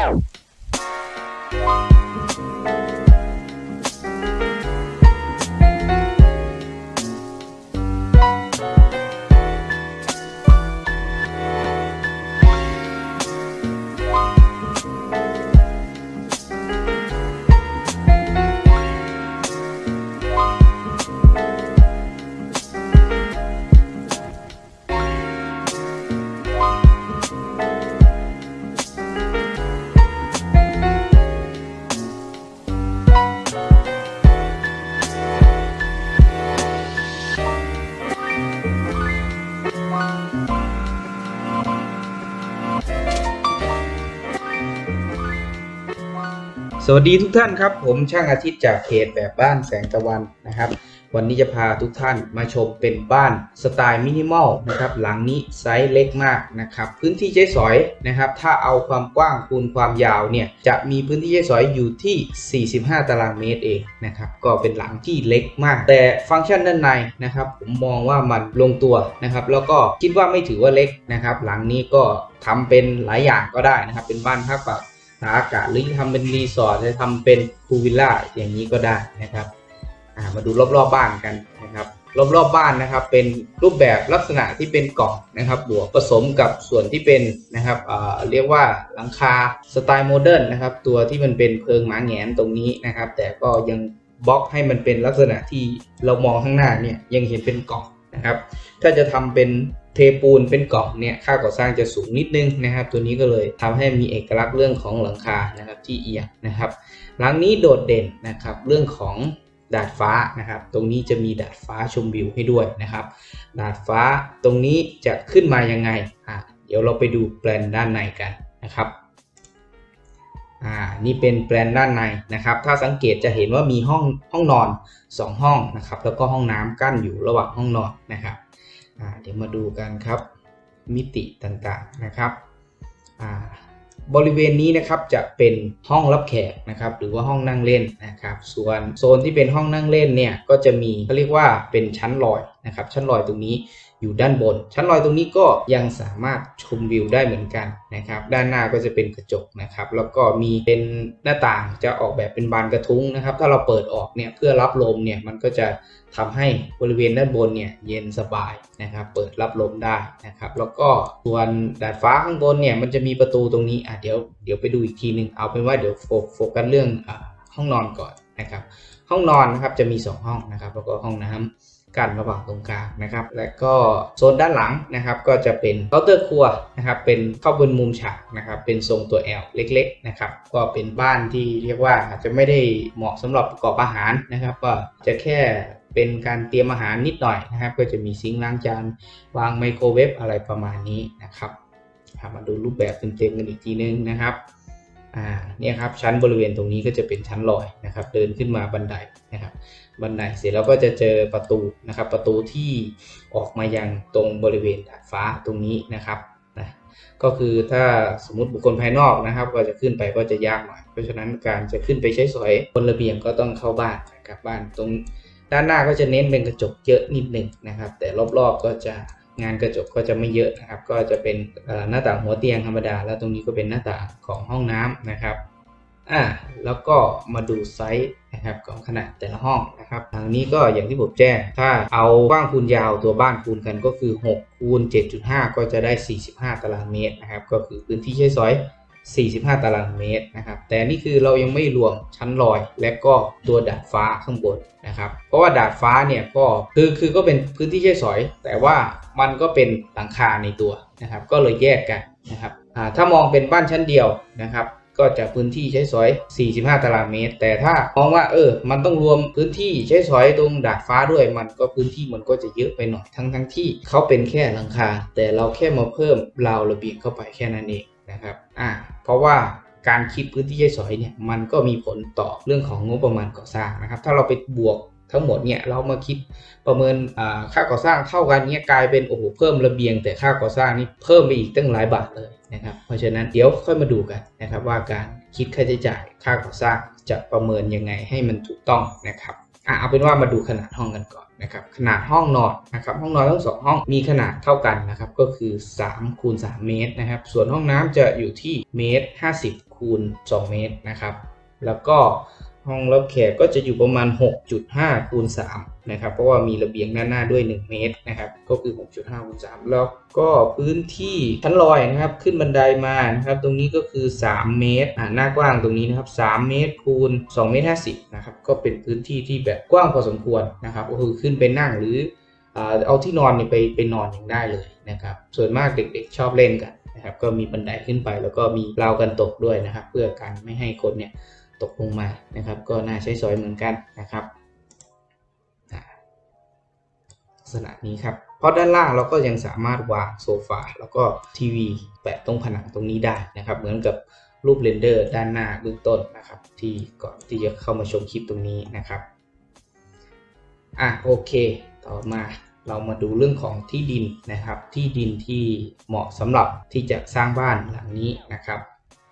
Yeah. สวัสดีทุกท่านครับผมช่างอาทิตย์จากเพจแบบบ้านแสงตะวันนะครับ วันนี้จะพาทุกท่านมาชมเป็นบ้านสไตล์มินิมอลนะครับหลังนี้ไซส์เล็กมากนะครับพื้นที่ใช้สอยนะครับถ้าเอาความกว้างคูณความยาวเนี่ยจะมีพื้นที่ใช้สอยอยู่ที่ 45 ตารางเมตรเองนะครับก็เป็นหลังที่เล็กมาก แต่ฟังก์ชันด้านในนะครับผมมองว่ามันลงตัวนะครับแล้วก็คิดว่าไม่ถือว่าเล็กนะครับหลังนี้ก็ทำเป็นหลายอย่างก็ได้นะครับเป็นบ้านพักแบบ ตาอากาศหรือจะทำเป็นรีสอร์ทจะทำเป็นพูวิลล่าอย่างนี้ก็ได้นะครับมาดูรอบๆบบ้านกันนะครับ รอบๆบบ้านนะครับ เป็นรูปแบบลักษณะที่เป็นกล่องนะครับบวกผสมกับส่วนที่เป็นนะครับเเรียกว่าหลังคาสไตล์โมเดิร์นนะครับ ตัวที่มันเป็นเพิงหมาแงนตรงนี้นะครับ แต่ก็ยังบล็อกให้มันเป็นลักษณะที่เรามองข้างหน้าเนี่ยยังเห็นเป็นกล่อง นะครับ ถ้าจะทำเป็นเทปูนเป็นกล่องเนี่ยค่าก่อสร้างจะสูงนิดนึงนะครับ ตัวนี้ก็เลยทำให้มีเอกลักษณ์เรื่องของหลังคานะครับที่เอียงนะครับหลังนี้โดดเด่นนะครับเรื่องของดาดฟ้านะครับ ตรงนี้จะมีดาดฟ้าชมวิวให้ด้วยนะครับ ดาดฟ้าตรงนี้จะขึ้นมายังไงอะเดี๋ยวเราไปดูแปลนด้านในกันนะครับ อ่านี่เป็นแปลนด้านในนะครับ ถ้าสังเกตจะเห็นว่ามีห้องห้องนอน 2 ห้องนะครับ แล้วก็ห้องน้ำกั้นอยู่ระหว่างห้องนอนนะครับอ่าเดี๋ยวมาดูกันครับ มิติต่างๆนะครับอ่าบริเวณนี้นะครับจะเป็นห้องรับแขกนะครับหรือว่าห้องนั่งเล่นนะครับ ส่วนโซนที่เป็นห้องนั่งเล่นเนี่ยก็จะมีเขาเรียกว่าเป็นชั้นลอยนะครับ ชั้นลอยตรงนี้ อยู่ด้านบน ชั้นลอยตรงนี้ก็ยังสามารถชมวิวได้เหมือนกันนะครับ ด้านหน้าก็จะเป็นกระจกนะครับ แล้วก็มีเป็นหน้าต่างจะออกแบบเป็นบานกระทุ้งนะครับ ถ้าเราเปิดออกเนี่ยเพื่อรับลมเนี่ยมันก็จะทำให้บริเวณด้านบนเนี่ยเย็นสบายนะครับ เปิดรับลมได้นะครับ แล้วก็ส่วนดาดฟ้าข้างบนเนี่ยมันจะมีประตูตรงนี้อะเดี๋ยวเดี๋ยวไปดูอีกทีหนึ่งเอาเป็นว่าเดี๋ยวโฟโฟกัสเรื่องอห้องนอนก่อนนะครับ ห้องนอนนะครับจะมี 2 ห้องนะครับ แล้วก็ห้องน้ำ กันระหว่างตรงกลางนะครับ และก็โซนด้านหลังนะครับก็จะเป็นเคาน์เตอร์ครัวนะครับเป็นเข้าบนมุมฉากนะครับเป็นทรงตัว L เล็กๆนะครับก็เป็นบ้านที่เรียกว่าอาจจะไม่ได้เหมาะสำหรับประกอบอาหารนะครับ ก็จะแค่เป็นการเตรียมอาหารนิดหน่อยนะครับ ก็จะมีซิงค์ล้างจานวางไมโครเวฟอะไรประมาณนี้นะครับมาดูรูปแบบเต็มๆกันอีกทีนึงนะครับ อ่าเนี่ยครับชั้นบริเวณตรงนี้ก็จะเป็นชั้นลอยนะครับ เดินขึ้นมาบันไดนะครับ บันไดเสร็จแล้วก็จะเจอประตูนะครับ ประตูที่ออกมายังตรงบริเวณดาดฟ้าตรงนี้นะครับนะก็คือถ้าสมมติบุคคลภายนอกนะครับ ก็จะขึ้นไปก็จะยากหน่อยเพราะฉะนั้นการจะขึ้นไปใช้สอยบนระเบียงก็ต้องเข้าบ้านนะครับบ้านตรงด้านหน้าก็จะเน้นเป็นกระจกเยอะนิดหนึ่งนะครับ แต่รอบๆก็จะ งานกระจกก็จะไม่เยอะนะครับ ก็จะเป็นหน้าต่างหัวเตียงธรรมดา แล้วตรงนี้ก็เป็นหน้าต่างของห้องน้ำนะครับอ่าแล้วก็มาดูไซส์นะครับของขนาดแต่ละห้องนะครับทางนี้ก็อย่างที่ผมแจ้ง ถ้าเอากว้างคูณยาวตัวบ้านคูณกันก็คือ6คูณ7.5 ก็จะได้ 45 ตารางเมตรนะครับ ก็คือพื้นที่ใช้สอย 45 ตารางเมตรนะครับ แต่นี่คือเรายังไม่รวมชั้นลอย และก็ตัวดาดฟ้าข้างบนนะครับ เพราะว่าดาดฟ้าเนี่ยก็คือคือก็เป็นพื้นที่ใช้สอย แต่ว่ามันก็เป็นหลังคาในตัวนะครับ ก็เลยแยกกันนะครับถ้ามองเป็นบ้านชั้นเดียวนะครับ ก็จะพื้นที่ใช้สอย 45 ตารางเมตร แต่ถ้ามองว่าเออ มันต้องรวมพื้นที่ใช้สอยตรงดาดฟ้าด้วย มันก็พื้นที่มันก็จะเยอะไปหน่อย ทั้งทั้งที่เขาเป็นแค่หลังคา แต่เราแค่มาเพิ่มราวระเบียงเข้าไปแค่นั้นเอง นะครับอ่าเพราะว่าการคิดพื้นที่ใช้สอยเนี่ยมันก็มีผลต่อเรื่องของงบประมาณก่อสร้างนะครับ ถ้าเราไปบวกทั้งหมดเนี่ยเรามาคิดประเมินค่าก่อสร้างเท่ากันเนี่ยกลายเป็นโอ้โหเพิ่มระเบียง แต่ค่าก่อสร้างนี่เพิ่มไปอีกตั้งหลายบาทเลยนะครับเพราะฉะนั้นเดี๋ยวค่อยมาดูกันนะครับว่าการคิดค่าใช้จ่ายค่าก่อสร้างจะประเมินยังไงให้มันถูกต้องนะครับอะเอาเป็นว่ามาดูขนาดห้องกันก่อน นะครับขนาดห้องนอนนะครับห้องนอนทั้งสองห้องมีขนาดเท่ากันนะครับก็คือ3คูณ3เมตรนะครับส่วนห้องน้ำจะอยู่ที่เมตร50คูณ2เมตรนะครับแล้วก็ ห้องรับแขกก็จะอยู่ประมาณ 6.5คูณ3นะครับ เพราะว่ามีระเบียงด้านหน้าด้วย 1 เมตรนะครับ ก็คือ 6.5คูณ3แล้วก็พื้นที่ชั้นลอยนะครับ ขึ้นบันไดมานะครับ ตรงนี้ก็คือ 3 เมตร อ่า หน้ากว้างตรงนี้นะครับ 3 เมตรคูณ2เมตร50นะครับ ก็เป็นพื้นที่ที่แบบกว้างพอสมควรนะครับ ก็คือขึ้นไปนั่งหรือเอาที่นอนเนี่ยไปไปนอนอย่างได้เลยนะครับ ส่วนมากเด็กๆชอบเล่นกันนะครับ ก็มีบันไดขึ้นไป แล้วก็มีราวกันตกด้วยนะครับ เพื่อกันไม่ให้คนเนี่ย ตกลงมานะครับ ก็น่าใช้สอยเหมือนกันนะครับลักษณะนี้ครับเพราะด้านล่างเราก็ยังสามารถวางโซฟาแล้วก็ทีวีแปะตรงผนังตรงนี้ได้นะครับ เหมือนกับรูปเรนเดอร์ด้านหน้าเบื้องต้นนะครับ ที่ก่อนที่จะเข้ามาชมคลิปตรงนี้นะครับอะโอเค ต่อมาเรามาดูเรื่องของที่ดินนะครับ ที่ดินที่เหมาะสำหรับที่จะสร้างบ้านหลังนี้นะครับ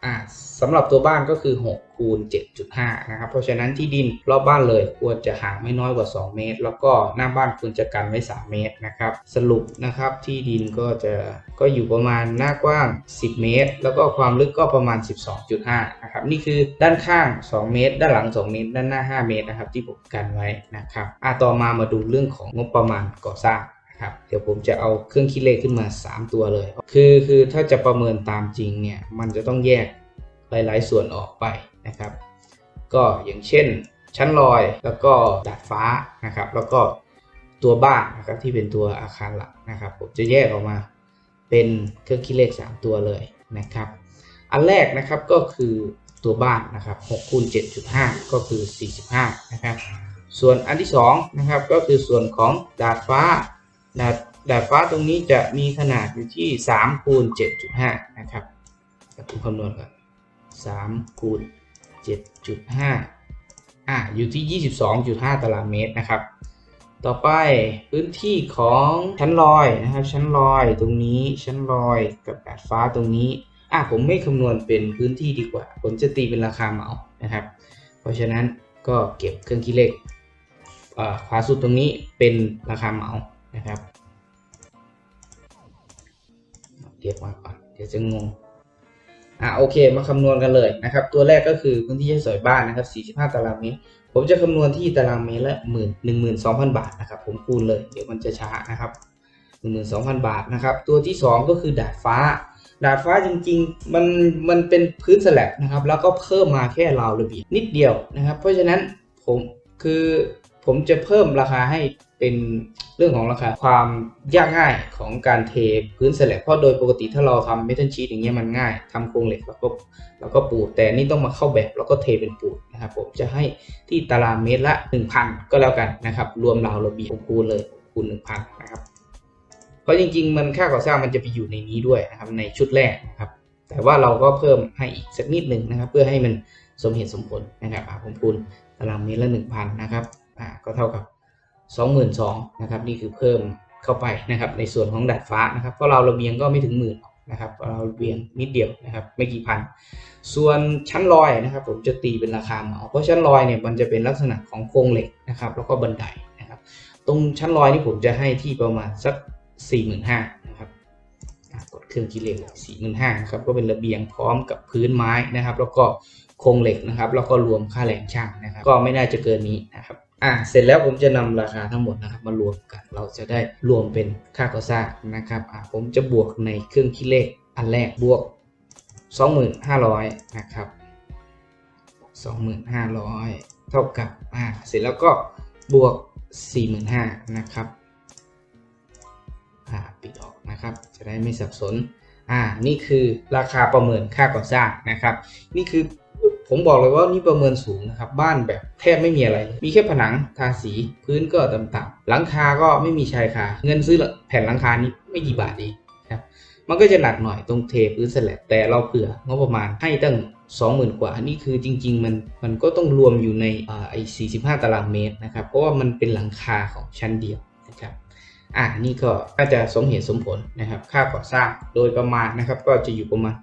อะสำหรับตัวบ้านก็คือ 6 คูณ 7.5 นะครับ เพราะฉะนั้นที่ดินรอบบ้านเลยควรจะห่างไม่น้อยกว่า 2 เมตร แล้วก็หน้าบ้านควรจะกันไว้ 3 เมตรนะครับ สรุปนะครับที่ดินก็จะก็อยู่ประมาณหน้ากว้าง 10 เมตร แล้วก็ความลึกก็ประมาณ 12.5 นะครับ นี่คือด้านข้าง 2 เมตร ด้านหลัง 2 เมตร ด้านหน้า 5 เมตรนะครับที่ผมกันไว้นะครับอะต่อมามาดูเรื่องของงบประมาณก่อสร้าง ครับเดี๋ยวผมจะเอาเครื่องคิดเลขขึ้นมา 3 ตัวเลย คือคือถ้าจะประเมินตามจริงเนี่ยมันจะต้องแยกหลาย ๆ ส่วนออกไปนะครับ ก็อย่างเช่น ชั้นลอยแล้วก็ดาดฟ้านะครับ แล้วก็ตัวบ้านนะครับที่เป็นตัวอาคารหลักนะครับ ผมจะแยกออกมาเป็นเครื่องคิดเลข 3 ตัวเลยนะครับ อันแรกนะครับก็คือตัวบ้านนะครับ6คูณ7.5 ก็คือ 45 นะครับ ส่วนอันที่2นะครับก็คือส่วนของดาดฟ้า ดาดดาดฟ้าตรงนี้จะมีขนาดอยู่ที่3คูณ7.5 นะครับเดี๋ยวผมคำนวณก่อน3คูณ7.5 อ่าอยู่ที่ 22.5 ตารางเมตรนะครับ ต่อไปพื้นที่ของชั้นลอยนะครับ ชั้นลอยตรงนี้ ชั้นลอยกับดาดฟ้าตรงนี้ อ่าผมไม่คำนวณเป็นพื้นที่ดีกว่า ผมจะตีเป็นราคาเหมา นะครับ เพราะฉะนั้นก็เก็บเครื่องคิดเลขอ่าขวาสุดตรงนี้เป็นราคาเหมา นะครับเรียกมาก่อนเดี๋ยวจะงงอะโอเคมาคำนวณกันเลยนะครับ ตัวแรกก็คือพื้นที่ใช้สอยบ้านนะครับ 45 ตารางเมตร ผมจะคำนวณที่ตารางเมตรละหมื่นหนึ่งหมื่นสองพันบาทนะครับ ผมคูณเลย เดี๋ยวมันจะช้านะครับหนึ่งหมื่นสองพันบาทนะครับ ตัวที่สองก็คือดาดฟ้า ดาดฟ้าจริงๆ มันมันเป็นพื้นสแลบนะครับ แล้วก็เพิ่มมาแค่ราวระเบียงนิดเดียวนะครับ เพราะฉะนั้นผมคือผมจะเพิ่มราคาให้ เป็นเรื่องของราคาความยากง่ายของการเทพื้นสแลบเพราะโดยปกติถ้าเราทำเมทัลชีตอย่างเงี้ยมันง่ายทำโครงเหล็กแล้วก็แล้วก็ปูแต่นี่ต้องมาเข้าแบบแล้วก็เทเป็นปูนนะครับผมจะให้ที่ตารางเมตรละ 1,000 ก็แล้วกันนะครับรวมราวระเบียงคูณเลยคูณ1,000นะครับเพราะจริง ๆ มันค่าก่อสร้างมันจะไปอยู่ในนี้ด้วยนะครับในชุดแรกนะครับแต่ว่าเราก็เพิ่มให้อีกสักนิดหนึ่งนะครับ เพื่อให้มันสมเหตุสมผลนะครับผมคูณตารางเมตรละ 1,000นะครับอ่าก็เท่ากับ 22,000นะครับนี่คือเพิ่มเข้าไปนะครับในส่วนของดาดฟ้านะครับเพราะเราระเบียงก็ไม่ถึงหมื่นนะครับเราระเบียงนิดเดียวนะครับไม่กี่พัน ส่วนชั้นลอยนะครับ ผมจะตีเป็นราคาเหมาเพราะชั้นลอยเนี่ยมันจะเป็นลักษณะของโครงเหล็กนะครับแล้วก็บันไดนะครับ ตรงชั้นลอยนี่ผมจะให้ที่ประมาณสัก 45,000นะครับกดเครื่องคิดเลข45,000นะครับก็เป็นระเบียงพร้อมกับพื้นไม้นะครับ แล้วก็โครงเหล็กนะครับ แล้วก็รวมค่าแรงช่างนะครับ ก็ไม่น่าจะเกินนี้นะครับ อะเสร็จแล้วผมจะนำราคาทั้งหมดนะครับมารวมกัน เราจะได้รวมเป็นค่าก่อสร้างนะครับอะผมจะบวกในเครื่องคิดเลขอันแรกบวก 25,000นะครับ 25,000 เท่ากับอ่าเสร็จแล้วก็บวก 45,000นะครับอ่าปิดออกนะครับ จะได้ไม่สับสนอ่านี่คือราคาประเมินค่าก่อสร้างนะครับ นี่คือ ผมบอกเลยว่านี่ประเมินสูงนะครับบ้านแบบแทบไม่มีอะไร มีแค่ผนังทาสีพื้นก็ต่ำๆหลังคาก็ไม่มีชายคา เงินซื้อแผ่นหลังคานี้ไม่กี่บาทเองครับมันก็จะหนักหน่อยตรงเทพื้นสลบแต่เราเผื่องบประมาณให้ตั้ง20,000 กว่า นี่คือจริง ๆ มันมันก็ต้องรวมอยู่ในอ่าไอ้45 ตารางเมตรนะครับ เพราะว่ามันเป็นหลังคาของชั้นเดียวนะครับอ่านี่ก็น่าจะสมเหตุสมผลนะครับ ค่าก่อสร้างโดยประมาณนะครับ ก็จะอยู่ประมาณ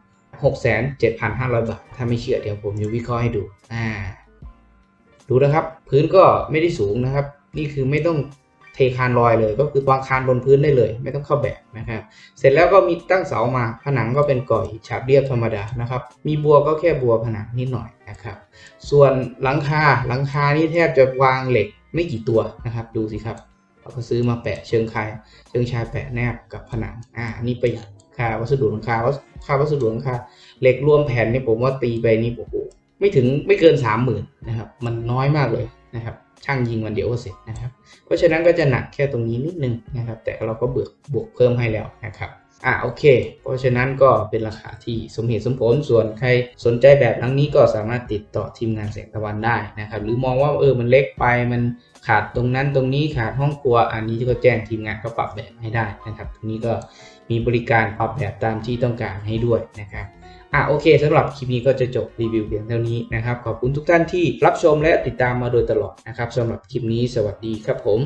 6,7,500 บาท ถ้าไม่เชื่อเดี๋ยวผมจะวิเคราะห์ให้ดู อ่า ดูนะครับ พื้นก็ไม่ได้สูงนะครับ นี่คือไม่ต้องเทคานลอยเลย ก็คือวางคานบนพื้นได้เลย ไม่ต้องเข้าแบบนะครับ เสร็จแล้วก็มีตั้งเสามา ผนังก็เป็นก่ออิฐฉาบเรียบธรรมดานะครับ มีบัวก็แค่บัวผนังนิดหน่อยนะครับ ส่วนหลังคา หลังคานี่แทบจะวางเหล็กไม่กี่ตัวนะครับ ดูสิครับเราก็ซื้อมาแปะเชิงคาย เชิงชายแปะแนบกับผนัง อ่า นี่ประหยัดค่าวัสดุหลังคาวัส ค่าวัสดุหลังคาเหล็กรวมแผ่นนี่ผมว่าตีไปนี่โอ้โหไม่ถึงไม่เกินสามหมื่นนะครับ มันน้อยมากเลยนะครับช่างยิงวันเดียวก็เสร็จนะครับ เพราะฉะนั้นก็จะหนักแค่ตรงนี้นิดนึงนะครับ แต่เราก็เบิกบวกเพิ่มให้แล้วนะครับอะโอเค เพราะฉะนั้นก็เป็นราคาที่สมเหตุสมผลส่วนใครสนใจแบบหลังนี้ก็สามารถติดต่อทีมงานแสงตะวันได้นะครับ หรือมองว่าเออมันเล็กไปมันขาดตรงนั้นตรงนี้ขาดห้องครัวอันนี้ก็แจ้งทีมงานเขาปรับแบบให้ได้นะครับตรงนี้ก็ มีบริการออกแบบตามที่ต้องการให้ด้วยนะครับอะโอเคสำหรับคลิปนี้ก็จะจบรีวิวเพียงเท่านี้นะครับ ขอบคุณทุกท่านที่รับชมและติดตามมาโดยตลอดนะครับสำหรับคลิปนี้สวัสดีครับผม